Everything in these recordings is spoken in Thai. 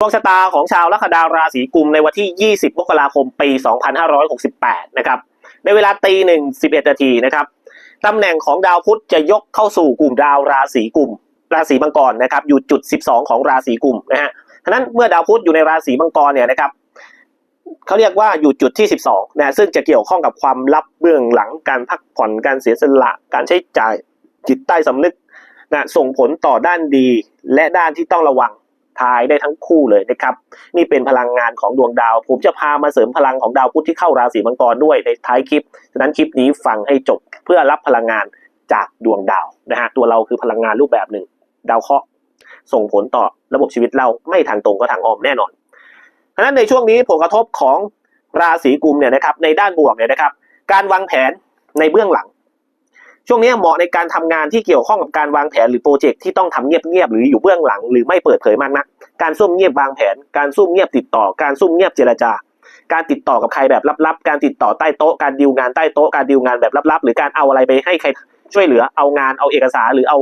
ดวงชะตาของชาวลัคนาราศีกุมในวันที่ 20 มกราคม ปี 2568 นะครับ ในเวลาตีหนึ่งสิบเอ็ดนาทีนะครับ ตำแหน่งของดาวพุธจะยกเข้าสู่กลุ่มดาวราศีกุม ราศีมังกรนะครับ อยู่จุด 12 ของราศีกุมนะฮะฉะนั้นเมื่อดาวพุธอยู่ในราศีมังกรเนี่ยนะครับเขาเรียกว่าอยู่จุดที่ 12 นะ ซึ่งจะเกี่ยวข้องกับความลับเบื้องหลังการพักผ่อนการเสียสละการใช้จ่ายจิตใต้สำนึกนะส่งผลต่อด้านดีและด้านที่ต้องระวัง ทายได้ทั้งคู่เลยนะครับ นี่เป็นพลังงานของดวงดาว ผมจะพามาเสริมพลังของดาวพุธที่เข้าราศีมังกรด้วยในท้ายคลิป ฉะนั้นคลิปนี้ฟังให้จบเพื่อรับพลังงานจากดวงดาวนะฮะตัวเราคือพลังงานรูปแบบหนึ่ง ดาวเคราะห์ส่งผลต่อระบบชีวิตเราไม่ทางตรงก็ทางอ้อมแน่นอนฉะนั้นในช่วงนี้ผลกระทบของราศีกุมเนี่ยนะครับในด้านบวกเนี่ยนะครับ การวางแผนในเบื้องหลัง ช่วงนี้เหมาะในการทำงานที่เกี่ยวข้องกับการวางแผนหรือโปรเจกต์ที่ต้องทำเงียบๆหรืออยู่เบื้องหลัง หรือไม่เปิดเผยมากนัก การซุ่มเงียบวางแผน การซุ่มเงียบติดต่อ การซุ่มเงียบเจรจา การติดต่อกับใครแบบลับๆ การติดต่อใต้โต๊ะ การดีลงานใต้โต๊ะ การดีลงานแบบลับๆ หรือการเอาอะไรไปให้ใครช่วยเหลือ เอางาน เอาเอกสารหรือเอา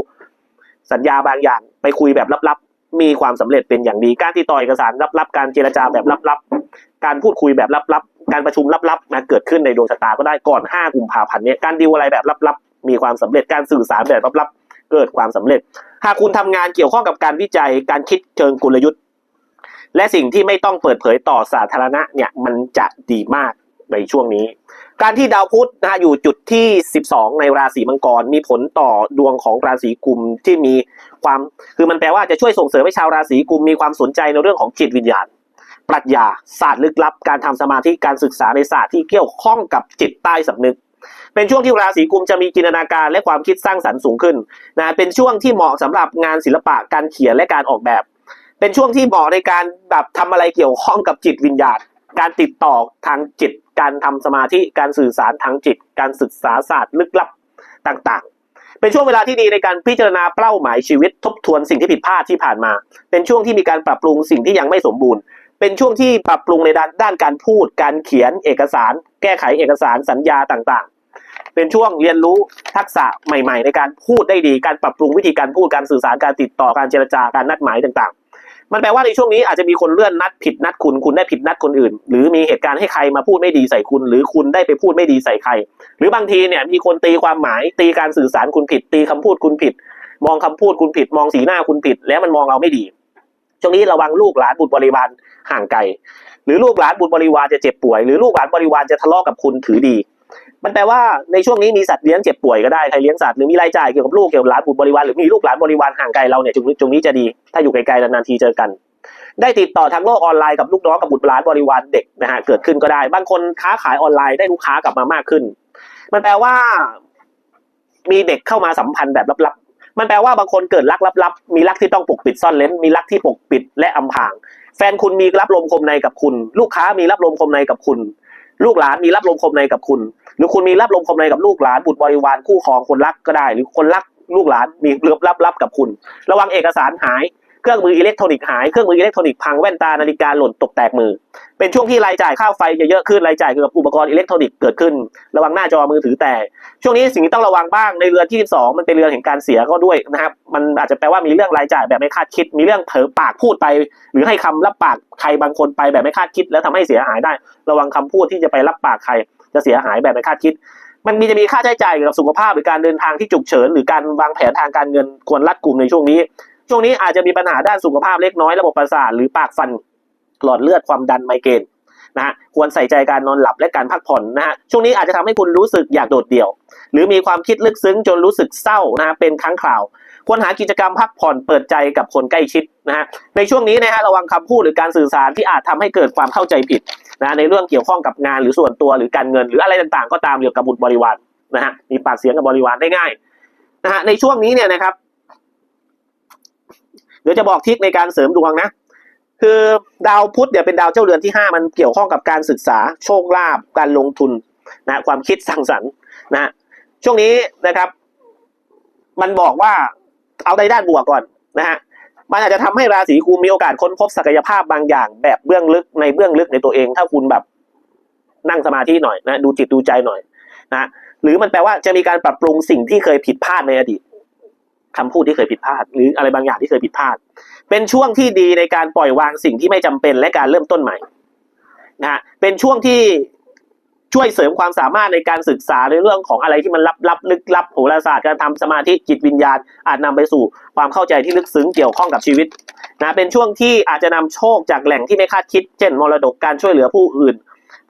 สัญญาบางอย่าง ไปคุยแบบลับๆ มีความสำเร็จเป็นอย่างดี การติดต่อเอกสารลับๆ การเจรจาแบบลับๆ การพูดคุยแบบลับๆ การประชุมลับๆนะเกิดขึ้นในดวงชะตาก็ได้ก่อน 5 กุมภาพันธ์เนี่ยการดีลอะไรแบบลับ มีความสำเร็จการสื่อสารแบบลับๆเกิดความสำเร็จ หากคุณทำงานเกี่ยวข้องกับการวิจัยการคิดเชิงกลยุทธ์ และสิ่งที่ไม่ต้องเปิดเผยต่อสาธารณะเนี่ยมันจะดีมากในช่วงนี้ การที่ดาวพุธนะฮะอยู่จุดที่ 12 ในราศีมังกร มีผลต่อดวงของราศีกุมที่มีความคือมันแปลว่าจะช่วยส่งเสริมให้ชาวราศีกุมมีความสนใจในเรื่องของจิตวิญญาณปรัชญาศาสตร์ลึกลับ การทำสมาธิการศึกษาในศาสตร์ที่เกี่ยวข้องกับจิตใต้สำนึก เป็นช่วงที่ราศีกุมจะมีจินตนาการและความคิดสร้างสรรค์สูงขึ้นนะเป็นช่วงที่เหมาะสำหรับงานศิลปะการเขียนและการออกแบบ เป็นช่วงที่เหมาะในการแบบทำอะไรเกี่ยวข้องกับจิตวิญญาณการติดต่อทางจิต การทำสมาธิการสื่อสารทางจิต การศึกษาศาสตร์ลึกลับต่างๆ เป็นช่วงเวลาที่ดีในการพิจารณาเป้าหมายชีวิตทบทวนสิ่งที่ผิดพลาดที่ผ่านมา เป็นช่วงที่มีการปรับปรุงสิ่งที่ยังไม่สมบูรณ์ เป็นช่วงที่ปรับปรุงในด้านด้านการพูด การเขียนเอกสาร แก้ไขเอกสารสัญญาต่าง เป็นช่วงเรียนรู้ทักษะใหม่ ๆ ในการพูดได้ดีการปรับปรุงวิธีการพูดการสื่อสารการติดต่อการเจรจาการนัดหมายต่างๆ มันแปลว่าในช่วงนี้อาจจะมีคนเลื่อนนัดผิดนัดคุณคุณได้ผิดนัดคนอื่น หรือมีเหตุการณ์ให้ใครมาพูดไม่ดีใส่คุณ หรือคุณได้ไปพูดไม่ดีใส่ใคร หรือบางทีเนี่ยมีคนตีความหมายตีการสื่อสารคุณผิด ตีคำพูดคุณผิด มองคำพูดคุณผิด มองสีหน้าคุณผิด แล้วมันมองเราไม่ดีช่วงนี้ระวังลูกหลานบุตรบริวารห่างไกล หรือลูกหลานบุตรบริวารจะเจ็บป่วย หรือลูกหลานบริวารจะทะเลาะกับคุณถือดี มันแปลว่าในช่วงนี้มีสัตว์เลี้ยงเจ็บป่วยก็ได้ใครเลี้ยงสัตว์หรือมีรายจ่ายเกี่ยวกับลูกเกี่ยวกับหลานบุตรบริวารหรือมีลูกหลานบริวารห่างไกลเราเนี่ยจุงนี้จุงนี้จะดีถ้าอยู่ไกลๆนานๆทีเจอกันได้ติดต่อทางโลกออนไลน์กับลูกน้องกับบุตรหลานบริวารเด็กนะฮะเกิดขึ้นก็ได้ บางคนค้าขายออนไลน์ได้ลูกค้ากลับมามากขึ้น มันแปลว่า มีเด็กเข้ามาสัมพันธ์แบบลับๆ มันแปลว่าบางคนเกิดรักลับๆมีรักที่ต้องปกปิดซ่อนเล้นมีรักที่ปกปิดและอำพราง แฟนคุณมีรับลมคมในกับคุณ ลูกค้ามีรับลมคมในกับคุณ ลูกหลานมีรับลมคมในกับคุณ หรือคุณมีรับลมคมในกับลูกหลานบุตรบริวารคู่ครองคนรักก็ได้ หรือคนรักลูกหลานมีเลือบรับรับกับคุณ ระวังเอกสารหาย เครื่องมืออิเล็กทรอนิกส์หาย เครื่องมืออิเล็กทรอนิกส์พัง แว่นตา นาฬิกาหล่น ตกแตกมือ เป็นช่วงที่รายจ่ายค่าไฟจะเยอะขึ้น รายจ่ายเกี่ยวกับอุปกรณ์อิเล็กทรอนิกส์เกิดขึ้น ระวังหน้าจอมือถือแตกช่วงนี้สิ่งที่ต้องระวังบ้าง ในเรือนที่12มันเป็นเรือนแห่งการเสียก็ด้วยนะครับ มันอาจจะแปลว่ามีเรื่องรายจ่ายแบบไม่คาดคิด มีเรื่องเผลอปากพูดไป หรือให้คำรับปากใครบางคนไปแบบไม่คาดคิด แล้วทำให้เสียหายได้ ระวังคำพูดที่จะไปรับปากใคร จะเสียหายแบบไม่คาดคิดมันมีจะมีค่าใช้จ่ายเกี่ยวกับสุขภาพหรือการเดินทางที่ฉุกเฉินหรือการวางแผนทางการเงินควรรัดกลุ่มในช่วงนี้ ช่วงนี้อาจจะมีปัญหาด้านสุขภาพเล็กน้อยระบบประสาทหรือปากฟันหลอดเลือดความดันไมเกรนนะฮะควรใส่ใจการนอนหลับและการพักผ่อนนะฮะช่วงนี้อาจจะทำให้คุณรู้สึกอยากโดดเดี่ยว หรือมีความคิดลึกซึ้งจนรู้สึกเศร้านะฮะเป็นครั้งคราว ควรหากิจกรรมพักผ่อนเปิดใจกับคนใกล้ชิดนะฮะในช่วงนี้นะฮะระวังคำพูดหรือการสื่อสารที่อาจทำให้เกิดความเข้าใจผิดนะในเรื่องเกี่ยวข้องกับงานหรือส่วนตัวหรือการเงิน หรืออะไรต่างๆ ก็ตามเกี่ยวกับบุตรบริวารนะฮะมีปากเสียงกับบริวารได้ง่ายนะฮะในช่วงนี้เนี่ยนะครับ เดี๋ยวจะบอกทริคในการเสริมดวงนะ คือดาวพุธเนี่ยเป็นดาวเจ้าเรือนที่ห้ามันเกี่ยวข้องกับการศึกษาโชคลาภการลงทุนนะความคิดสร้างสรรค์นะช่วงนี้นะครับ มันบอกว่าเอาในด้านบวกก่อนนะฮะมันอาจจะทำให้ราศีกุมมีโอกาสค้นพบศักยภาพบางอย่าง แบบเบื้องลึกในเบื้องลึกในตัวเอง ถ้าคุณแบบนั่งสมาธิหน่อยนะดูจิตดูใจหน่อยนะหรือมันแปลว่าจะมีการปรับปรุงสิ่งที่เคยผิดพลาดในอดีต คำพูดที่เคยผิดพลาด หรืออะไรบางอย่างที่เคยผิดพลาด เป็นช่วงที่ดีในการปล่อยวางสิ่งที่ไม่จำเป็นและการเริ่มต้นใหม่นะฮะเป็นช่วงที่ช่วยเสริมความสามารถในการศึกษาในเรื่องของอะไรที่มันลับลับลึกลับโหราศาสตร์การทำสมาธิจิตวิญญาณ อาจนำไปสู่ความเข้าใจที่ลึกซึ้งเกี่ยวข้องกับชีวิตนะเป็นช่วงที่อาจจะนำโชคจากแหล่งที่ไม่คาดคิด เช่น มรดกการช่วยเหลือผู้อื่น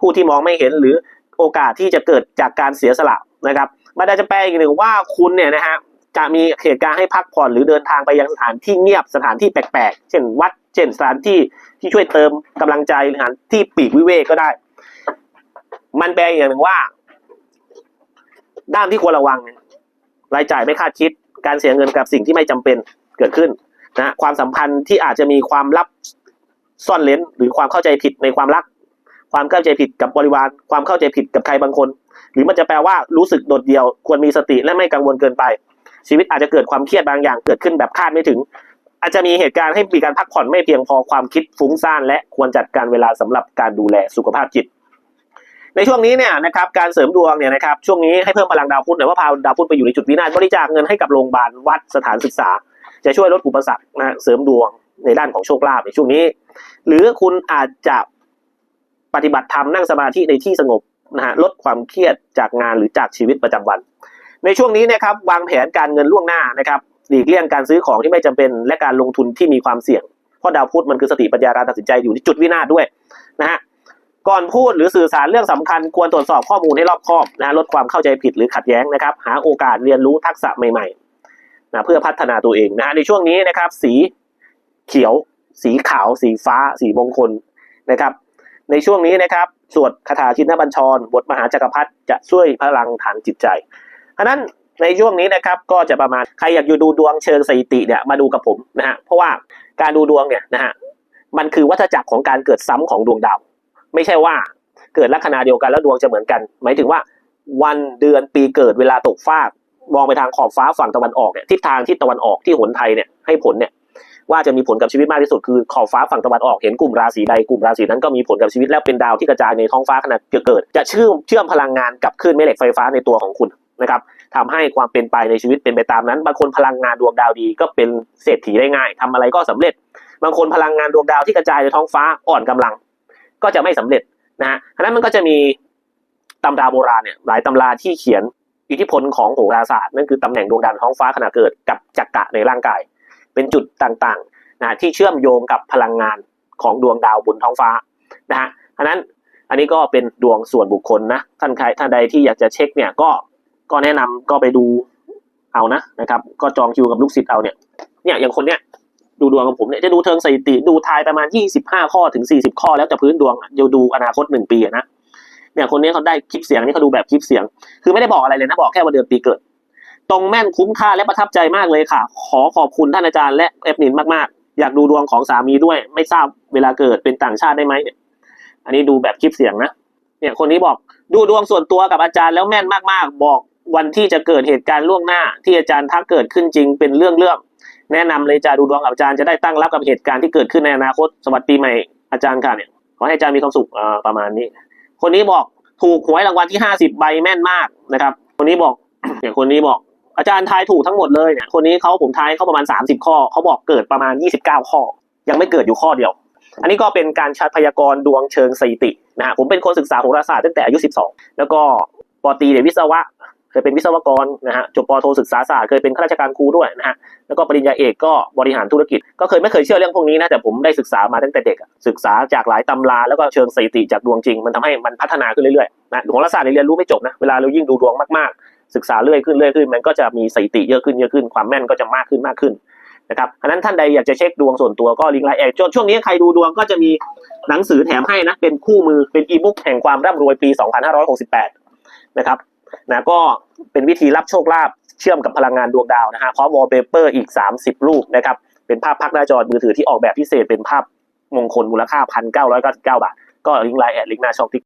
ผู้ที่มองไม่เห็นหรือโอกาสที่จะเกิดจากการเสียสละนะครับมันอาจจะแปลอีกหนึ่งว่าคุณเนี่ยนะฮะ จะมีเหตุการณ์ให้พักผ่อนหรือเดินทางไปยังสถานที่เงียบสถานที่แปลกๆ เช่นวัด เช่นสถานที่ที่ช่วยเติมกำลังใจหรือสถานที่ปีกวิเวกก็ได้ มันแปลอย่างหนึ่งว่า ด้านที่ควรระวังเนี่ยรายจ่ายไม่คาดคิด การเสียเงินกับสิ่งที่ไม่จำเป็นเกิดขึ้นนะความสัมพันธ์ที่อาจจะมีความลับซ่อนเลนหรือความเข้าใจผิดในความรัก ความเข้าใจผิดกับบริวาร ความเข้าใจผิดกับใครบางคน หรือมันจะแปลว่ารู้สึกโดดเดี่ยว ควรมีสติและไม่กังวลเกินไป ชีวิตอาจจะเกิดความเครียดบางอย่างเกิดขึ้นแบบคาดไม่ถึง อาจจะมีเหตุการณ์ให้มีการพักผ่อนไม่เพียงพอความคิดฟุ้งซ่านและควรจัดการเวลาสำหรับการดูแลสุขภาพจิต ในช่วงนี้เนี่ยนะครับการเสริมดวงเนี่ยนะครับช่วงนี้ให้เพิ่มพลังดาวพุธหรือว่าพาดาวพุธไปอยู่ในจุดวินาศบริจาคเงินให้กับโรงพยาบาลวัดสถานศึกษา จะช่วยลดอุปสรรคนะเสริมดวงในด้านของโชคลาภในช่วงนี้ หรือคุณอาจจะปฏิบัติธรรมนั่งสมาธิในที่สงบนะฮะลดความเครียดจากงานหรือจากชีวิตประจำวัน ในช่วงนี้นะครับวางแผนการเงินล่วงหน้านะครับหลีกเลี่ยงการซื้อของที่ไม่จำเป็น และการลงทุนที่มีความเสี่ยง เพราะดาวพุธมันคือสติปัญญาการตัดสินใจอยู่ที่จุดวินาศด้วยนะฮะก่อนพูดหรือสื่อสารเรื่องสำคัญควรตรวจสอบข้อมูลให้รอบคอบนะลดความเข้าใจผิดหรือขัดแย้งนะครับ หาโอกาสเรียนรู้ทักษะใหม่ๆนะเพื่อพัฒนาตัวเองนะฮะในช่วงนี้นะครับ สีเขียว สีขาว สีฟ้า สีมงคลนะครับ ในช่วงนี้นะครับ สวดคาถาชินบัญชร บทมหาจักรพรรดิจะช่วยพลังฐานจิตใจ เพราะนั้นในช่วงนี้นะครับก็จะประมาณใครอยากอยู่ดูดวงเชิงสถิติเนี่ยมาดูกับผมนะฮะเพราะว่าการดูดวงเนี่ยนะฮะมันคือวัฏจักรของการเกิดซ้ำของดวงดาว ไม่ใช่ว่าเกิดลัคนาเดียวกันแล้วดวงจะเหมือนกัน หมายถึงว่าวันเดือนปีเกิดเวลาตกฟากมองไปทางขอบฟ้าฝั่งตะวันออกเนี่ยทิศทางทิศตะวันออกที่หนไทยเนี่ยให้ผลเนี่ยว่าจะมีผลกับชีวิตมากที่สุดคือขอบฟ้าฝั่งตะวันออกเห็นกลุ่มราศีใดกลุ่มราศีนั้นก็มีผลกับชีวิตแล้วเป็นดาวที่กระจายในท้องฟ้าขณะเกิด จะเชื่อมเชื่อมพลังงานกับคลื่นแม่เหล็กไฟฟ้าในตัวของคุณ นะครับทำให้ความเป็นไปในชีวิตเป็นไปตามนั้น บางคนพลังงานดวงดาวดีก็เป็นเศรษฐีได้ง่ายทำอะไรก็สำเร็จ บางคนพลังงานดวงดาวที่กระจายในท้องฟ้าอ่อนกำลัง ก็จะไม่สำเร็จนะฮะนั้นมันก็จะมีตำราโบราณเนี่ยหลายตำราที่เขียนอิทธิพลของโหราศาสตร์นั่นคือตำแหน่งดวงดาวท้องฟ้าขณะเกิดกับจักระในร่างกาย เป็นจุดต่างๆนะที่เชื่อมโยงกับพลังงานของดวงดาวบนท้องฟ้านะฮะฉะนั้นอันนี้ก็เป็นดวงส่วนบุคคลนะท่านใครท่านใดที่อยากจะเช็คเนี่ยก็ ก็แนะนำก็ไปดูเอานะนะครับ ก็จองคิวกับลูกศิษย์เอาเนี่ยเนี่ยอย่างคนเนี้ยดูดวงของผมเนี่ยจะดูเทิงสถิติดูทายประมาณ 25 ข้อถึง 40 ข้อ แล้วแต่พื้นดวงจะดูอนาคต 1 ปีนะเนี่ยคนนี้เขาได้คลิปเสียงนี่เขาดูแบบคลิปเสียง คือไม่ได้บอกอะไรเลยนะบอกแค่วันเดือนปีเกิด ตรงแม่นคุ้มค่าและประทับใจมากเลยค่ะ ขอขอบคุณท่านอาจารย์และเอฟนินมากๆ อยากดูดวงของสามีด้วย ไม่ทราบเวลาเกิดเป็นต่างชาติได้ไหมเนี่ยอันนี้ดูแบบคลิปเสียงนะเนี่ยคนนี้บอกดูดวงส่วนตัวกับอาจารย์แล้วแม่นมากๆ บอก วันที่จะเกิดเหตุการณ์ล่วงหน้า ที่อาจารย์ทักเกิดขึ้นจริงเป็นเรื่องเรื่องแนะนำเลยจะดูดวงกับอาจารย์จะได้ตั้งรับกับเหตุการณ์ที่เกิดขึ้นในอนาคตสวัสดีใหม่อาจารย์ค่ะเนี่ยขอให้อาจารย์มีความสุขประมาณนี้ คนนี้บอกถูกหวยรางวัลที่ห้าสิบใบแม่นมากนะครับ คนนี้บอกอย่างคนนี้บอกอาจารย์ทายถูกทั้งหมดเลยเนี่ยคนนี้เขาผมทายเขาประมาณ 30 ข้อเขาบอกเกิดประมาณ 29 ข้อ ยังไม่เกิดอยู่ข้อเดียว อันนี้ก็เป็นการชัดพยากรณ์ดวงเชิงสถิตินะผมเป็นคนศึกษาโหราศาสตร์ตั้งแต่อายุ 12 แล้วก็ปอตีเรียนวิศวะ เคยเป็นวิศวกรนะฮะจบปโทศึกษาศาสตร์เคยเป็นข้าราชการครูด้วยนะฮะแล้วก็ปริญญาเอกก็บริหารธุรกิจ ก็เคยไม่เคยเชื่อเรื่องพวกนี้นะแต่ผมได้ศึกษามาตั้งแต่เด็กศึกษาจากหลายตำราแล้วก็เชิงสถิติจากดวงจริง มันทำให้มันพัฒนาขึ้นเรื่อยๆนะโหราศาสตร์เนี่ยเรียนรู้ไม่จบนะเวลาเรายิ่งดูดวงมากๆ ศึกษาเรื่อยขึ้นเรื่อยขึ้นมันก็จะมีสถิติเยอะขึ้นเยอะขึ้นความแม่นก็จะมากขึ้นมากขึ้นนะครับอันนั้นท่านใดอยากจะเช็คดวงส่วนตัวก็ลิงก์ไลน์แอดช่วงนี้ใครดูดวงก็จะมีหนังสือแถมให้นะเป็นคู่มือเป็นอีบุ๊กแห่งความร่ำรวยปี 2568 นะครับ นะก็เป็นวิธีรับโชคลาภเชื่อมกับพลังงานดวงดาวนะฮะพร้อมวอลเปเปอร์อีก 30 รูปนะครับเป็นภาพพักหน้าจอมือถือที่ออกแบบพิเศษเป็นภาพมงคลมูลค่า 1,999 บาท ก็ลิงก์ไลน์แอดลิงก์หน้าช่องทิก